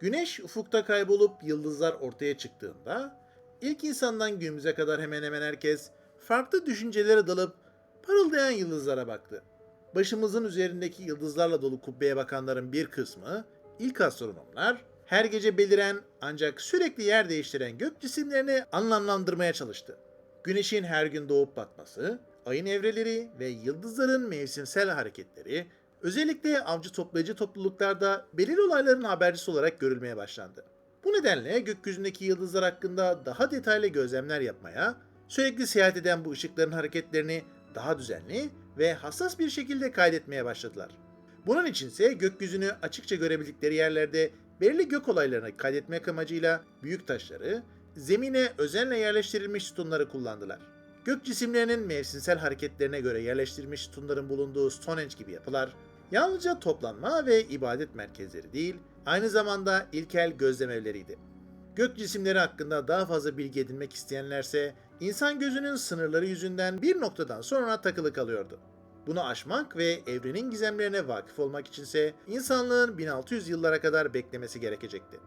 Güneş ufukta kaybolup yıldızlar ortaya çıktığında ilk insandan günümüze kadar hemen hemen herkes farklı düşüncelere dalıp parıldayan yıldızlara baktı. Başımızın üzerindeki yıldızlarla dolu kubbeye bakanların bir kısmı ilk astronomlar her gece beliren ancak sürekli yer değiştiren gök cisimlerini anlamlandırmaya çalıştı. Güneşin her gün doğup batması, ayın evreleri ve yıldızların mevsimsel hareketleri özellikle avcı toplayıcı topluluklarda belirli olayların habercisi olarak görülmeye başlandı. Bu nedenle gökyüzündeki yıldızlar hakkında daha detaylı gözlemler yapmaya, sürekli seyahat eden bu ışıkların hareketlerini daha düzenli ve hassas bir şekilde kaydetmeye başladılar. Bunun içinse gökyüzünü açıkça görebildikleri yerlerde belirli gök olaylarını kaydetmek amacıyla büyük taşları, zemine özenle yerleştirilmiş sütunları kullandılar. Gök cisimlerinin mevsimsel hareketlerine göre yerleştirilmiş sütunların bulunduğu Stonehenge gibi yapılar, yalnızca toplanma ve ibadet merkezleri değil, aynı zamanda ilkel gözlem evleriydi. Gök cisimleri hakkında daha fazla bilgi edinmek isteyenlerse, insan gözünün sınırları yüzünden bir noktadan sonra takılı kalıyordu. Bunu aşmak ve evrenin gizemlerine vakıf olmak içinse insanlığın 1600 yıllara kadar beklemesi gerekecekti.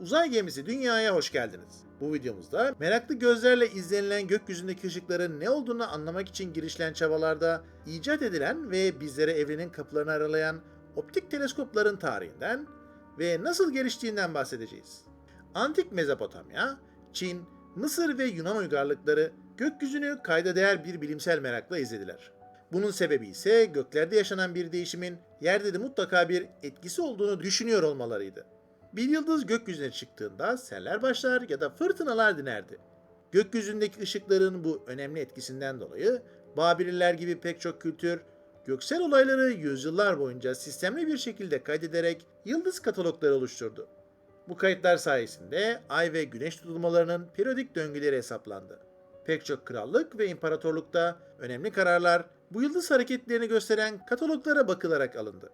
Uzay gemisi Dünya'ya hoş geldiniz. Bu videomuzda meraklı gözlerle izlenilen gökyüzündeki ışıkların ne olduğunu anlamak için girişilen çabalarda icat edilen ve bizlere evrenin kapılarını aralayan optik teleskopların tarihinden ve nasıl geliştiğinden bahsedeceğiz. Antik Mezopotamya, Çin, Mısır ve Yunan uygarlıkları gökyüzünü kayda değer bir bilimsel merakla izlediler. Bunun sebebi ise göklerde yaşanan bir değişimin yerde de mutlaka bir etkisi olduğunu düşünüyor olmalarıydı. Bir yıldız gökyüzüne çıktığında seller başlar ya da fırtınalar dinerdi. Gökyüzündeki ışıkların bu önemli etkisinden dolayı Babililer gibi pek çok kültür göksel olayları yüzyıllar boyunca sistemli bir şekilde kaydederek yıldız katalogları oluşturdu. Bu kayıtlar sayesinde ay ve güneş tutulmalarının periyodik döngüleri hesaplandı. Pek çok krallık ve imparatorlukta önemli kararlar bu yıldız hareketlerini gösteren kataloglara bakılarak alındı.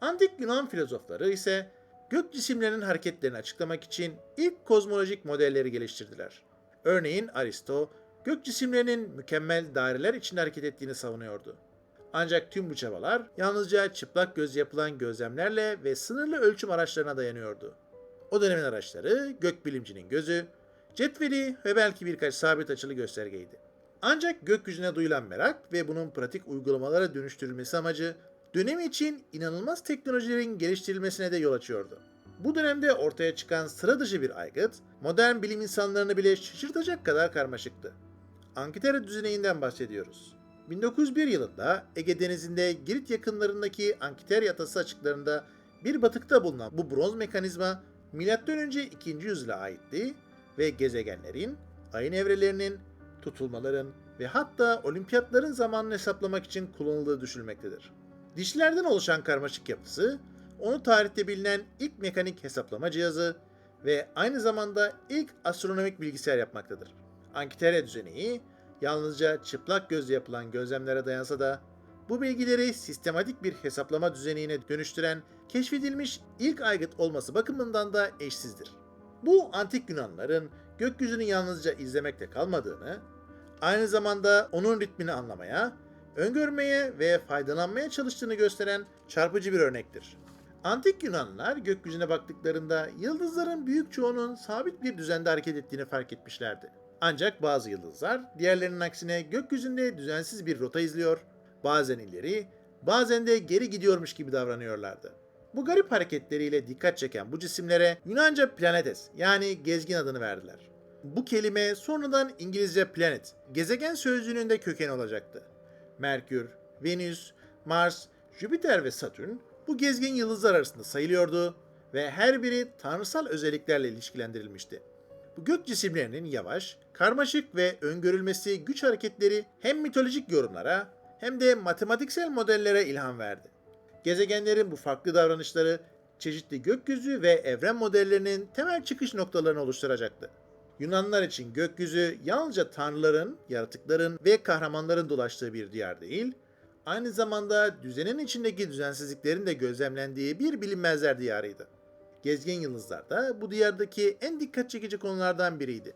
Antik Yunan filozofları ise gök cisimlerinin hareketlerini açıklamak için ilk kozmolojik modelleri geliştirdiler. Örneğin Aristo, gök cisimlerinin mükemmel daireler içinde hareket ettiğini savunuyordu. Ancak tüm bu çabalar yalnızca çıplak göz yapılan gözlemlerle ve sınırlı ölçüm araçlarına dayanıyordu. O dönemin araçları gökbilimcinin gözü, cetveli ve belki birkaç sabit açılı göstergeydi. Ancak gökyüzüne duyulan merak ve bunun pratik uygulamalara dönüştürülmesi amacı dönemi için inanılmaz teknolojilerin geliştirilmesine de yol açıyordu. Bu dönemde ortaya çıkan sıra dışı bir aygıt, modern bilim insanlarını bile şaşırtacak kadar karmaşıktı. Ankitara düzeneğinden bahsediyoruz. 1901 yılında Ege Denizi'nde Girit yakınlarındaki Ankiterya Atası açıklarında bir batıkta bulunan bu bronz mekanizma M.Ö. 2. yüzyıla aitti ve gezegenlerin, ayın evrelerinin, tutulmaların ve hatta olimpiyatların zamanını hesaplamak için kullanıldığı düşünülmektedir. Dişlerden oluşan karmaşık yapısı, onu tarihte bilinen ilk mekanik hesaplama cihazı ve aynı zamanda ilk astronomik bilgisayar yapmaktadır. Ankiterya düzeneği, yalnızca çıplak gözle yapılan gözlemlere dayansa da bu bilgileri sistematik bir hesaplama düzenine dönüştüren keşfedilmiş ilk aygıt olması bakımından da eşsizdir. Bu antik Yunanların gökyüzünü yalnızca izlemekle kalmadığını, aynı zamanda onun ritmini anlamaya, öngörmeye ve faydalanmaya çalıştığını gösteren çarpıcı bir örnektir. Antik Yunanlılar gökyüzüne baktıklarında yıldızların büyük çoğunun sabit bir düzende hareket ettiğini fark etmişlerdi. Ancak bazı yıldızlar diğerlerinin aksine gökyüzünde düzensiz bir rota izliyor, bazen ileri, bazen de geri gidiyormuş gibi davranıyorlardı. Bu garip hareketleriyle dikkat çeken bu cisimlere Yunanca planetes yani gezgin adını verdiler. Bu kelime sonradan İngilizce planet, gezegen sözcüğünün de kökeni olacaktı. Merkür, Venüs, Mars, Jüpiter ve Satürn bu gezgin yıldızlar arasında sayılıyordu ve her biri tanrısal özelliklerle ilişkilendirilmişti. Bu gök cisimlerinin yavaş, karmaşık ve öngörülmesi güç hareketleri hem mitolojik yorumlara hem de matematiksel modellere ilham verdi. Gezegenlerin bu farklı davranışları çeşitli gökyüzü ve evren modellerinin temel çıkış noktalarını oluşturacaktı. Yunanlılar için gökyüzü yalnızca tanrıların, yaratıkların ve kahramanların dolaştığı bir diyar değil, aynı zamanda düzenin içindeki düzensizliklerin de gözlemlendiği bir bilinmezler diyarıydı. Gezgin yıldızlar da bu diyardaki en dikkat çekici konulardan biriydi.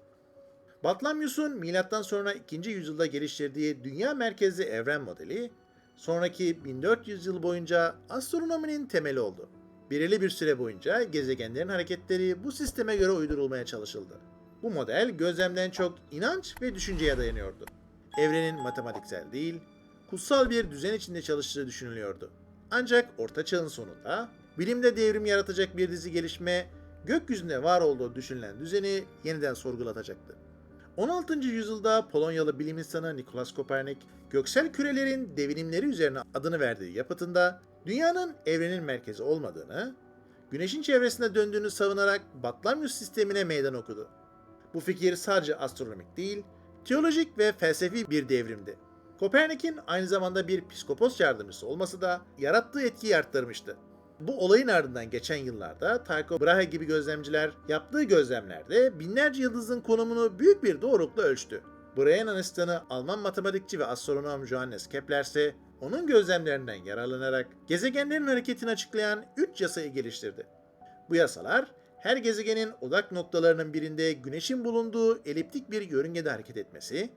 Batlamyus'un milattan sonra 2. yüzyılda geliştirdiği dünya merkezli evren modeli, sonraki 1400 yıl boyunca astronominin temeli oldu. Belirli bir süre boyunca gezegenlerin hareketleri bu sisteme göre uydurulmaya çalışıldı. Bu model gözlemden çok inanç ve düşünceye dayanıyordu. Evrenin matematiksel değil, kutsal bir düzen içinde çalıştığı düşünülüyordu. Ancak Orta Çağ'ın sonunda bilimde devrim yaratacak bir dizi gelişme gökyüzünde var olduğu düşünülen düzeni yeniden sorgulatacaktı. 16. yüzyılda Polonyalı bilim insanı Nikolaus Kopernik, göksel kürelerin devinimleri üzerine adını verdiği yapıtında dünyanın evrenin merkezi olmadığını, güneşin çevresinde döndüğünü savunarak Batlamyus sistemine meydan okudu. Bu fikir sadece astronomik değil, teolojik ve felsefi bir devrimdi. Kopernik'in aynı zamanda bir psikopos yardımcısı olması da yarattığı etkiyi arttırmıştı. Bu olayın ardından geçen yıllarda Tycho Brahe gibi gözlemciler yaptığı gözlemlerde binlerce yıldızın konumunu büyük bir doğrulukla ölçtü. Brahe'nin asistanı Alman matematikçi ve astronom Johannes Kepler ise onun gözlemlerinden yararlanarak gezegenlerin hareketini açıklayan 3 yasayı geliştirdi. Bu yasalar her gezegenin odak noktalarının birinde güneşin bulunduğu eliptik bir yörüngede hareket etmesi,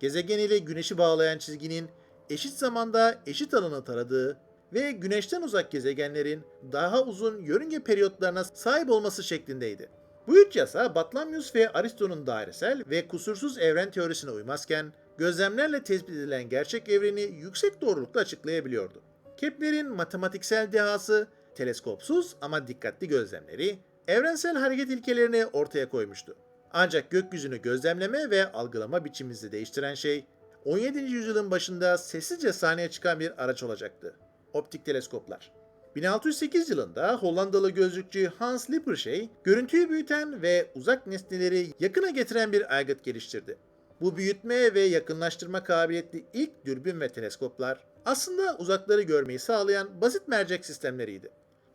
gezegen ile güneşi bağlayan çizginin eşit zamanda eşit alanı taradığı ve güneşten uzak gezegenlerin daha uzun yörünge periyotlarına sahip olması şeklindeydi. Bu üç yasa Batlamyus ve Aristo'nun dairesel ve kusursuz evren teorisine uymazken gözlemlerle tespit edilen gerçek evreni yüksek doğrulukla açıklayabiliyordu. Kepler'in matematiksel dehası, teleskopsuz ama dikkatli gözlemleri evrensel hareket ilkelerini ortaya koymuştu. Ancak gökyüzünü gözlemleme ve algılama biçimimizi değiştiren şey 17. yüzyılın başında sessizce sahneye çıkan bir araç olacaktı. Optik teleskoplar. 1608 yılında Hollandalı gözlükçü Hans Lippershey, görüntüyü büyüten ve uzak nesneleri yakına getiren bir aygıt geliştirdi. Bu büyütme ve yakınlaştırma kabiliyetli ilk dürbün ve teleskoplar aslında uzakları görmeyi sağlayan basit mercek sistemleriydi.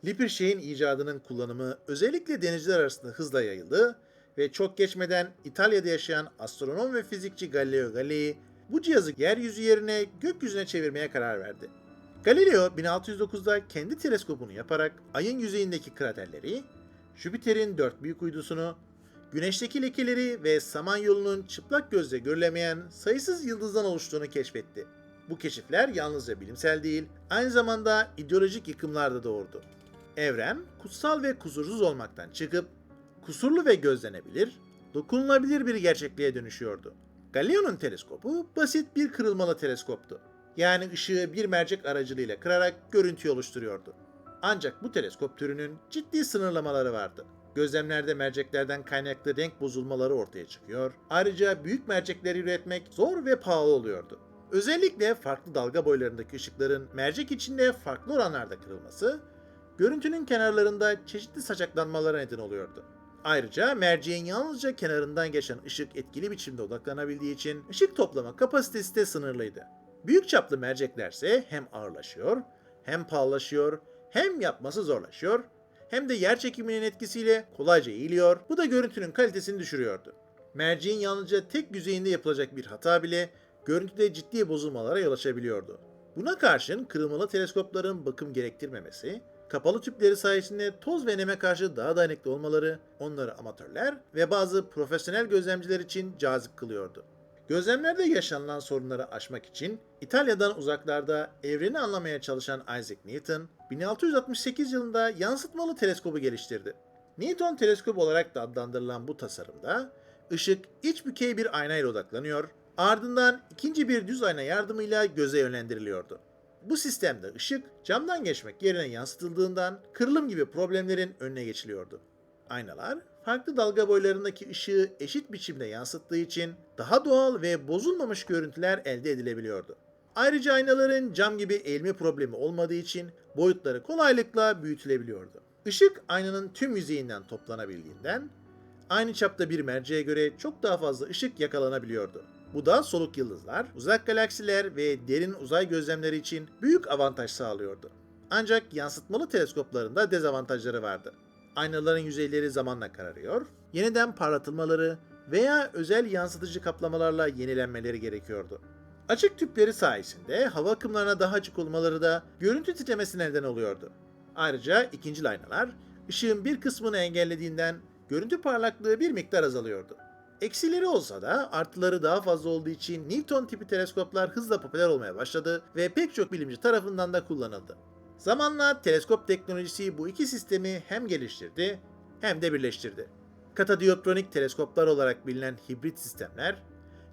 Lippershey'in icadının kullanımı özellikle denizciler arasında hızla yayıldı ve çok geçmeden İtalya'da yaşayan astronom ve fizikçi Galileo Galilei bu cihazı yeryüzü yerine gökyüzüne çevirmeye karar verdi. Galileo 1609'da kendi teleskopunu yaparak ayın yüzeyindeki kraterleri, Jüpiter'in dört büyük uydusunu, güneşteki lekeleri ve Samanyolu'nun çıplak gözle görülemeyen sayısız yıldızdan oluştuğunu keşfetti. Bu keşifler yalnızca bilimsel değil, aynı zamanda ideolojik yıkımlar da doğurdu. Evren, kutsal ve kusursuz olmaktan çıkıp, kusurlu ve gözlenebilir, dokunulabilir bir gerçekliğe dönüşüyordu. Galileo'nun teleskopu basit bir kırılmalı teleskoptu. Yani ışığı bir mercek aracılığıyla kırarak görüntü oluşturuyordu. Ancak bu teleskop türünün ciddi sınırlamaları vardı. Gözlemlerde merceklerden kaynaklı renk bozulmaları ortaya çıkıyor. Ayrıca büyük mercekleri üretmek zor ve pahalı oluyordu. Özellikle farklı dalga boylarındaki ışıkların mercek içinde farklı oranlarda kırılması, görüntünün kenarlarında çeşitli saçaklanmalara neden oluyordu. Ayrıca merceğin yalnızca kenarından geçen ışık etkili biçimde odaklanabildiği için ışık toplama kapasitesi de sınırlıydı. Büyük çaplı merceklerse hem ağırlaşıyor, hem pahalılaşıyor, hem yapması zorlaşıyor, hem de yer çekiminin etkisiyle kolayca eğiliyor. Bu da görüntünün kalitesini düşürüyordu. Merceğin yalnızca tek yüzeyinde yapılacak bir hata bile görüntüde ciddi bozulmalara yol açabiliyordu. Buna karşın kırılmalı teleskopların bakım gerektirmemesi, kapalı tüpleri sayesinde toz ve neme karşı daha dayanıklı olmaları onları amatörler ve bazı profesyonel gözlemciler için cazip kılıyordu. Gözlemlerde yaşanılan sorunları aşmak için İtalya'dan uzaklarda evreni anlamaya çalışan Isaac Newton, 1668 yılında yansıtmalı teleskobu geliştirdi. Newton teleskobu olarak da adlandırılan bu tasarımda ışık iç bükey bir ayna ile odaklanıyor, ardından ikinci bir düz ayna yardımıyla göze yönlendiriliyordu. Bu sistemde ışık camdan geçmek yerine yansıtıldığından kırılım gibi problemlerin önüne geçiliyordu. Aynalar farklı dalga boylarındaki ışığı eşit biçimde yansıttığı için daha doğal ve bozulmamış görüntüler elde edilebiliyordu. Ayrıca aynaların cam gibi eğilme problemi olmadığı için boyutları kolaylıkla büyütülebiliyordu. Işık aynanın tüm yüzeyinden toplanabildiğinden aynı çapta bir merceğe göre çok daha fazla ışık yakalanabiliyordu. Bu da soluk yıldızlar, uzak galaksiler ve derin uzay gözlemleri için büyük avantaj sağlıyordu. Ancak yansıtmalı teleskoplarında dezavantajları vardı. Aynaların yüzeyleri zamanla kararıyor, yeniden parlatılmaları veya özel yansıtıcı kaplamalarla yenilenmeleri gerekiyordu. Açık tüpleri sayesinde hava akımlarına daha açık olmaları da görüntü titremesine neden oluyordu. Ayrıca ikinci aynalar ışığın bir kısmını engellediğinden görüntü parlaklığı bir miktar azalıyordu. Eksileri olsa da artıları daha fazla olduğu için Newton tipi teleskoplar hızla popüler olmaya başladı ve pek çok bilimci tarafından da kullanıldı. Zamanla teleskop teknolojisi bu iki sistemi hem geliştirdi hem de birleştirdi. Katadioptronik teleskoplar olarak bilinen hibrit sistemler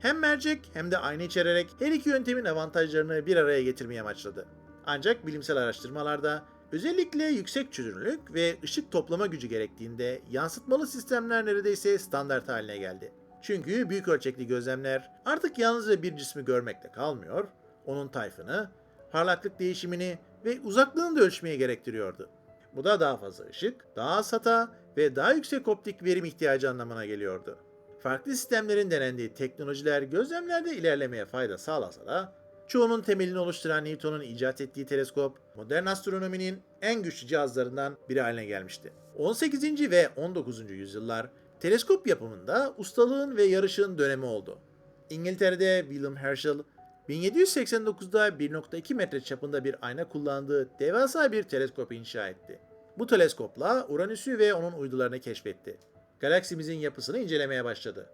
hem mercek hem de ayna içererek her iki yöntemin avantajlarını bir araya getirmeye amaçladı. Ancak bilimsel araştırmalarda özellikle yüksek çözünürlük ve ışık toplama gücü gerektiğinde yansıtmalı sistemler neredeyse standart haline geldi. Çünkü büyük ölçekli gözlemler artık yalnızca bir cismi görmekle kalmıyor, onun tayfını, parlaklık değişimini ve uzaklığını da ölçmeye gerektiriyordu. Bu da daha fazla ışık, daha az hata ve daha yüksek optik verim ihtiyacı anlamına geliyordu. Farklı sistemlerin denendiği teknolojiler gözlemlerde ilerlemeye fayda sağlasa da çoğunun temelini oluşturan Newton'un icat ettiği teleskop modern astronominin en güçlü cihazlarından biri haline gelmişti. 18. ve 19. yüzyıllar teleskop yapımında ustalığın ve yarışın dönemi oldu. İngiltere'de William Herschel 1789'da 1.2 metre çapında bir ayna kullandığı devasa bir teleskop inşa etti. Bu teleskopla Uranüs'ü ve onun uydularını keşfetti. Galaksimizin yapısını incelemeye başladı.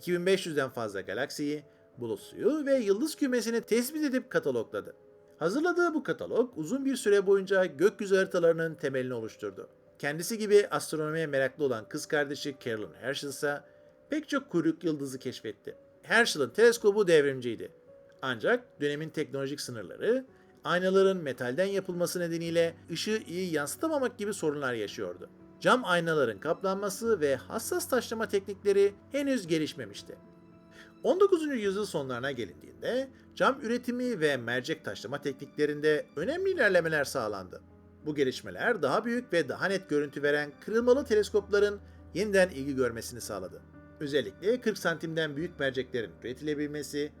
2500'den fazla galaksiyi, bulut suyu ve yıldız kümesini tespit edip katalogladı. Hazırladığı bu katalog uzun bir süre boyunca gökyüzü haritalarının temelini oluşturdu. Kendisi gibi astronomiye meraklı olan kız kardeşi Carolyn Herschel ise pek çok kuyruk yıldızı keşfetti. Herschel'ın teleskobu devrimciydi. Ancak dönemin teknolojik sınırları, aynaların metalden yapılması nedeniyle ışığı iyi yansıtamamak gibi sorunlar yaşıyordu. Cam aynaların kaplanması ve hassas taşlama teknikleri henüz gelişmemişti. 19. yüzyıl sonlarına gelindiğinde cam üretimi ve mercek taşlama tekniklerinde önemli ilerlemeler sağlandı. Bu gelişmeler daha büyük ve daha net görüntü veren kırılmalı teleskopların yeniden ilgi görmesini sağladı. Özellikle 40 santimden büyük merceklerin üretilebilmesi,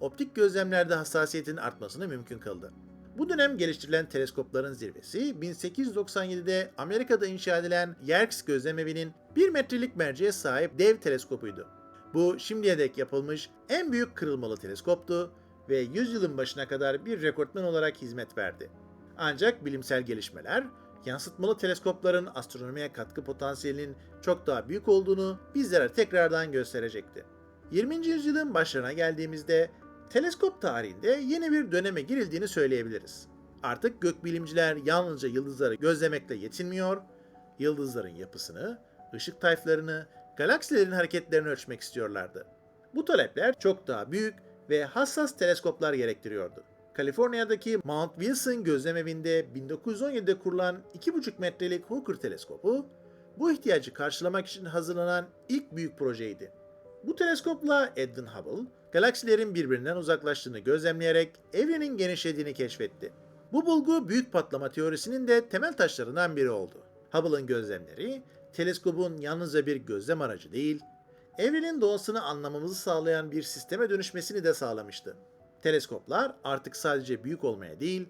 optik gözlemlerde hassasiyetin artmasını mümkün kıldı. Bu dönem geliştirilen teleskopların zirvesi 1897'de Amerika'da inşa edilen Yerkes gözlemevi'nin 1 metrelik merceğe sahip dev teleskopuydu. Bu şimdiye dek yapılmış en büyük kırılmalı teleskoptu ve yüzyılın başına kadar bir rekortman olarak hizmet verdi. Ancak bilimsel gelişmeler yansıtmalı teleskopların astronomiye katkı potansiyelinin çok daha büyük olduğunu bizlere tekrardan gösterecekti. 20. yüzyılın başlarına geldiğimizde teleskop tarihinde yeni bir döneme girildiğini söyleyebiliriz. Artık gökbilimciler yalnızca yıldızları gözlemekle yetinmiyor, yıldızların yapısını, ışık tayflarını, galaksilerin hareketlerini ölçmek istiyorlardı. Bu talepler çok daha büyük ve hassas teleskoplar gerektiriyordu. Kaliforniya'daki Mount Wilson gözlemevinde 1917'de kurulan 2,5 metrelik Hooker teleskopu, bu ihtiyacı karşılamak için hazırlanan ilk büyük projeydi. Bu teleskopla Edwin Hubble, galaksilerin birbirinden uzaklaştığını gözlemleyerek evrenin genişlediğini keşfetti. Bu bulgu büyük patlama teorisinin de temel taşlarından biri oldu. Hubble'ın gözlemleri, teleskobun yalnızca bir gözlem aracı değil, evrenin doğasını anlamamızı sağlayan bir sisteme dönüşmesini de sağlamıştı. Teleskoplar artık sadece büyük olmaya değil,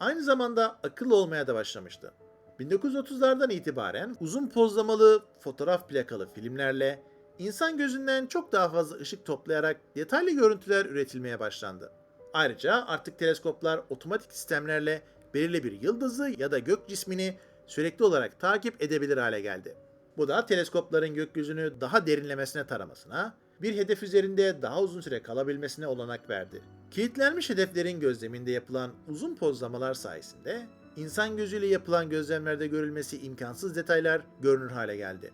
aynı zamanda akıllı olmaya da başlamıştı. 1930'lardan itibaren uzun pozlamalı fotoğraf plakalı filmlerle insan gözünden çok daha fazla ışık toplayarak detaylı görüntüler üretilmeye başlandı. Ayrıca artık teleskoplar otomatik sistemlerle belirli bir yıldızı ya da gök cismini sürekli olarak takip edebilir hale geldi. Bu da teleskopların gökyüzünü daha derinlemesine taramasına, bir hedef üzerinde daha uzun süre kalabilmesine olanak verdi. Kilitlenmiş hedeflerin gözleminde yapılan uzun pozlamalar sayesinde insan gözüyle yapılan gözlemlerde görülmesi imkansız detaylar görünür hale geldi.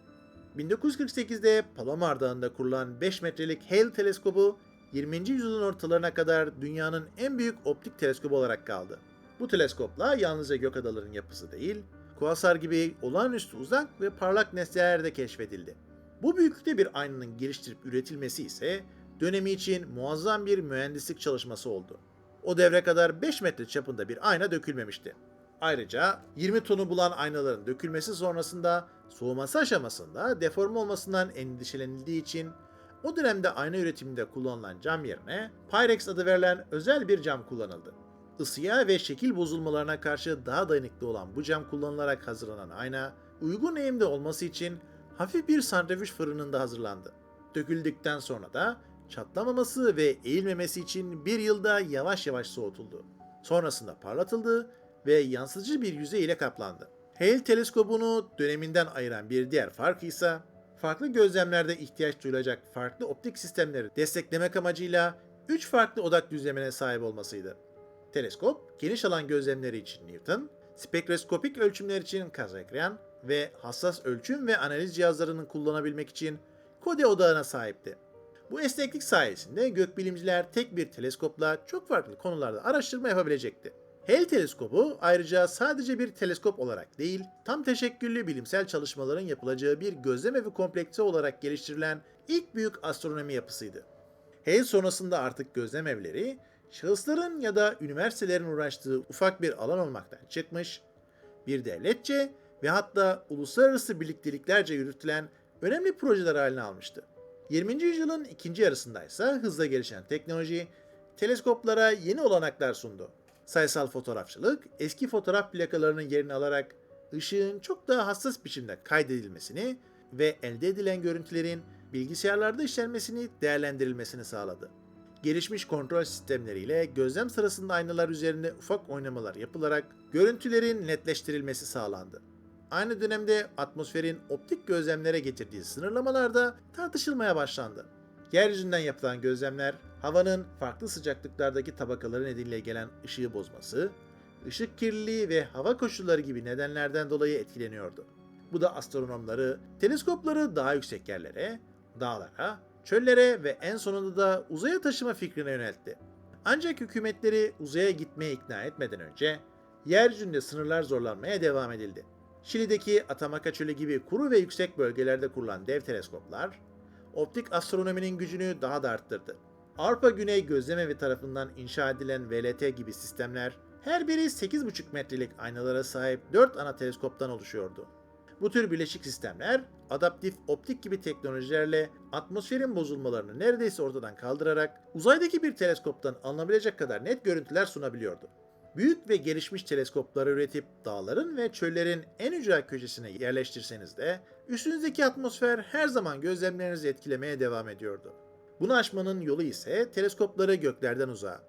1948'de Palomar Dağı'nda kurulan 5 metrelik Hale teleskobu 20. yüzyılın ortalarına kadar dünyanın en büyük optik teleskobu olarak kaldı. Bu teleskopla yalnızca gök adaların yapısı değil, kuasar gibi olağanüstü uzak ve parlak nesneler de keşfedildi. Bu büyüklükte bir aynanın geliştirip üretilmesi ise dönemi için muazzam bir mühendislik çalışması oldu. O devre kadar 5 metre çapında bir ayna dökülmemişti. Ayrıca 20 tonu bulan aynaların dökülmesi sonrasında soğuması aşamasında deforme olmasından endişelenildiği için o dönemde ayna üretiminde kullanılan cam yerine Pyrex adı verilen özel bir cam kullanıldı. Isıya ve şekil bozulmalarına karşı daha dayanıklı olan bu cam kullanılarak hazırlanan ayna, uygun eğimde olması için hafif bir santrifüj fırınında hazırlandı. Döküldükten sonra da çatlamaması ve eğilmemesi için bir yılda yavaş yavaş soğutuldu. Sonrasında parlatıldı ve yansıtıcı bir yüzey ile kaplandı. Hale teleskobunu döneminden ayıran bir diğer fark ise farklı gözlemlerde ihtiyaç duyulacak farklı optik sistemleri desteklemek amacıyla 3 farklı odak düzlemine sahip olmasıydı. Teleskop, geniş alan gözlemleri için Newton, spektroskopik ölçümler için kazekrean ve hassas ölçüm ve analiz cihazlarını kullanabilmek için kode odağına sahipti. Bu esneklik sayesinde gökbilimciler tek bir teleskopla çok farklı konularda araştırma yapabilecekti. Hale teleskobu ayrıca sadece bir teleskop olarak değil, tam teşekküllü bilimsel çalışmaların yapılacağı bir gözlem evi kompleksi olarak geliştirilen ilk büyük astronomi yapısıydı. Hale sonrasında artık gözlem evleri, şahısların ya da üniversitelerin uğraştığı ufak bir alan olmaktan çıkmış, bir devletçe ve hatta uluslararası birlikteliklerce yürütülen önemli projeler haline almıştı. 20. yüzyılın ikinci yarısındaysa hızla gelişen teknoloji teleskoplara yeni olanaklar sundu. Sayısal fotoğrafçılık eski fotoğraf plakalarının yerini alarak ışığın çok daha hassas biçimde kaydedilmesini ve elde edilen görüntülerin bilgisayarlarda işlenmesini değerlendirilmesini sağladı. Gelişmiş kontrol sistemleriyle gözlem sırasında aynalar üzerinde ufak oynamalar yapılarak görüntülerin netleştirilmesi sağlandı. Aynı dönemde atmosferin optik gözlemlere getirdiği sınırlamalar da tartışılmaya başlandı. Yeryüzünden yapılan gözlemler, havanın farklı sıcaklıklardaki tabakaları nedeniyle gelen ışığı bozması, ışık kirliliği ve hava koşulları gibi nedenlerden dolayı etkileniyordu. Bu da astronomları teleskopları daha yüksek yerlere, dağlara, çöllere ve en sonunda da uzaya taşıma fikrine yöneltti. Ancak hükümetleri uzaya gitmeye ikna etmeden önce yeryüzünde sınırlar zorlanmaya devam edildi. Şili'deki Atamaka Çölü gibi kuru ve yüksek bölgelerde kurulan dev teleskoplar, optik astronominin gücünü daha da arttırdı. Avrupa Güney Gözlemevi tarafından inşa edilen VLT gibi sistemler, her biri 8,5 metrelik aynalara sahip 4 ana teleskoptan oluşuyordu. Bu tür bileşik sistemler, adaptif optik gibi teknolojilerle atmosferin bozulmalarını neredeyse ortadan kaldırarak uzaydaki bir teleskoptan alınabilecek kadar net görüntüler sunabiliyordu. Büyük ve gelişmiş teleskopları üretip dağların ve çöllerin en ücra köşesine yerleştirseniz de üstünüzdeki atmosfer her zaman gözlemlerinizi etkilemeye devam ediyordu. Bunu aşmanın yolu ise teleskopları göklerden uzağa,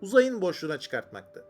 uzayın boşluğuna çıkartmaktı.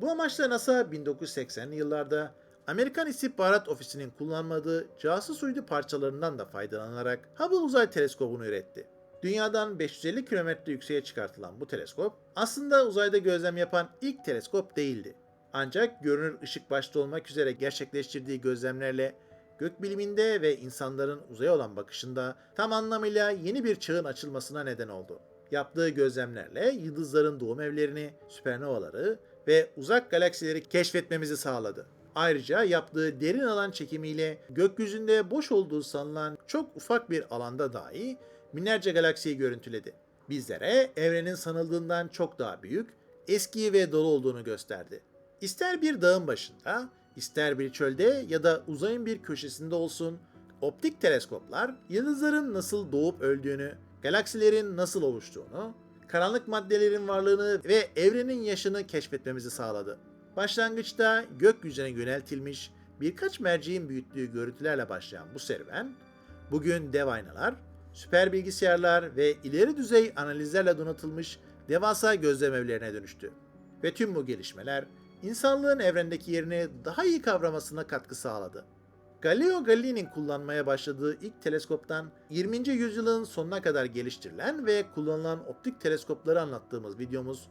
Bu amaçla NASA 1980'li yıllarda Amerikan İstihbarat Ofisi'nin kullanmadığı casus uydu parçalarından da faydalanarak Hubble Uzay Teleskobu'nu üretti. Dünyadan 550 kilometre yükseğe çıkartılan bu teleskop aslında uzayda gözlem yapan ilk teleskop değildi. Ancak görünür ışık başta olmak üzere gerçekleştirdiği gözlemlerle gökbiliminde ve insanların uzaya olan bakışında tam anlamıyla yeni bir çağın açılmasına neden oldu. Yaptığı gözlemlerle yıldızların doğum evlerini, süpernovaları ve uzak galaksileri keşfetmemizi sağladı. Ayrıca yaptığı derin alan çekimiyle gökyüzünde boş olduğu sanılan çok ufak bir alanda dahi binlerce galaksiyi görüntüledi. Bizlere evrenin sanıldığından çok daha büyük, eski ve dolu olduğunu gösterdi. İster bir dağın başında, ister bir çölde ya da uzayın bir köşesinde olsun, optik teleskoplar yıldızların nasıl doğup öldüğünü, galaksilerin nasıl oluştuğunu, karanlık maddelerin varlığını ve evrenin yaşını keşfetmemizi sağladı. Başlangıçta gökyüzüne yöneltilmiş birkaç merceğin büyüttüğü görüntülerle başlayan bu serüven, bugün dev aynalar, süper bilgisayarlar ve ileri düzey analizlerle donatılmış devasa gözlem evlerine dönüştü. Ve tüm bu gelişmeler insanlığın evrendeki yerini daha iyi kavramasına katkı sağladı. Galileo Galilei'nin kullanmaya başladığı ilk teleskoptan 20. yüzyılın sonuna kadar geliştirilen ve kullanılan optik teleskopları anlattığımız videomuz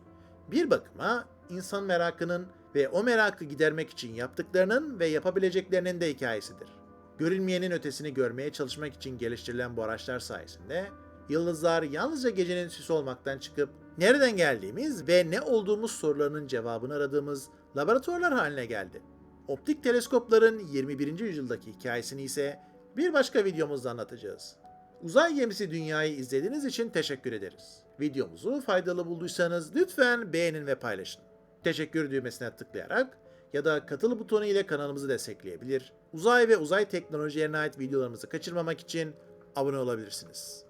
bir bakıma insan merakının ve o merakı gidermek için yaptıklarının ve yapabileceklerinin de hikayesidir. Görülmeyenin ötesini görmeye çalışmak için geliştirilen bu araçlar sayesinde yıldızlar yalnızca gecenin süsü olmaktan çıkıp nereden geldiğimiz ve ne olduğumuz sorularının cevabını aradığımız laboratuvarlar haline geldi. Optik teleskopların 21. yüzyıldaki hikayesini ise bir başka videomuzda anlatacağız. Uzay gemisi dünyayı izlediğiniz için teşekkür ederiz. Videomuzu faydalı bulduysanız lütfen beğenin ve paylaşın. Teşekkür düğmesine tıklayarak ya da katıl butonu ile kanalımızı destekleyebilir. Uzay ve uzay teknolojilerine ait videolarımızı kaçırmamak için abone olabilirsiniz.